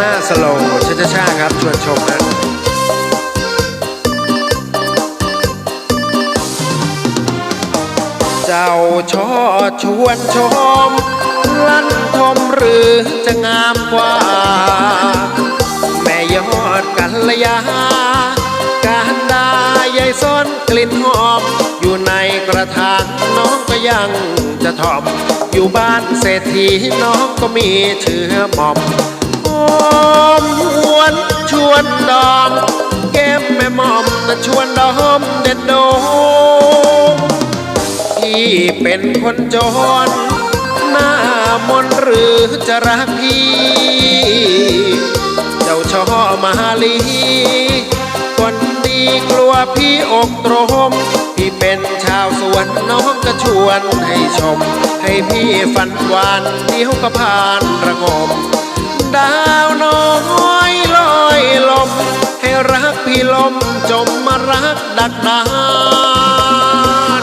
น่าสโลว์ชาชาชาครับชวนชมนะเจ้าชอชวนชม ลั่นทมหรือจะงามกว่า แม่ยอดกัลยา การดายายซ้อนกลิ่นหอม อยู่ในกระถางน้องก็ยังจะทอม อยู่บ้านเศรษฐีน้องก็มีเชื้อหม่อม มหวนชวนดอม แก้มแม่มอมนะชวนดอมเด็ดโดมพี่เป็นคนจนหน้ามนหรือจะรักพี่ เจ้าช่อมาลีคนดีกลัวพี่อกตรมพี่เป็นชาวสวนน้องก็ชวนให้ชม ให้พี่ฝันหวานเดี๋ยวก็ผ่านระงม มจมมารักดักดาน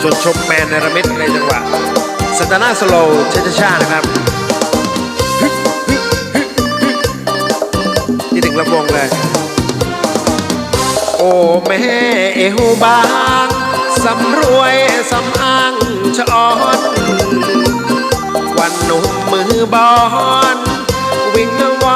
ชวนชมแมนในระมิดในจังหวะสันตนาสโลว์ชาชาชานะครับที่ถึงลำวงเลย โอ้แม่เอวบางสำรวยสำอางชะออนวันหนุ่มมือบอลวิ่งวอน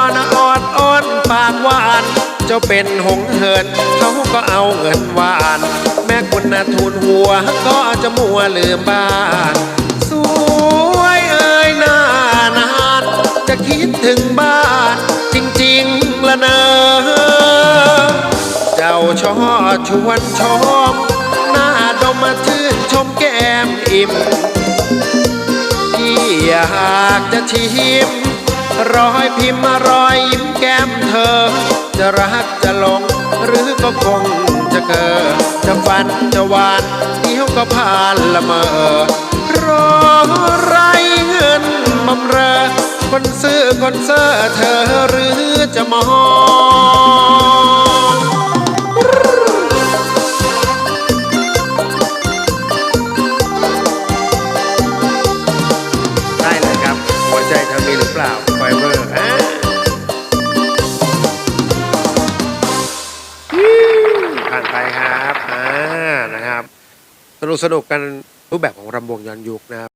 วาน เจ้าเป็นหงเหิน เขาก็เอาเงินหวาน แม่คุณน่ะทูลหัว ก็จะมัวลืมบ้าน สวยเอ่ยหน้านาน จะคิดถึงบ้าน จริงๆละเนอเจ้าช่อชวนชมหน้าดมมาชื่นชมแก้มอิ่มพี่อยากจะชิม รอยพิมพ์รอยยิ้มแก้มเธอ จะรักจะหลงหรือก็คงจะเกิดจะฝันจะหวานเดี๋ยวก็ผ่านละเมอรอไรเงินบำเรอคนซื้อคนเซอเธอหรือจะมอง นไปครับอ่านะครับ สนุกสนุกกันรูปแบบของรำวงย้อนยุคนะครับ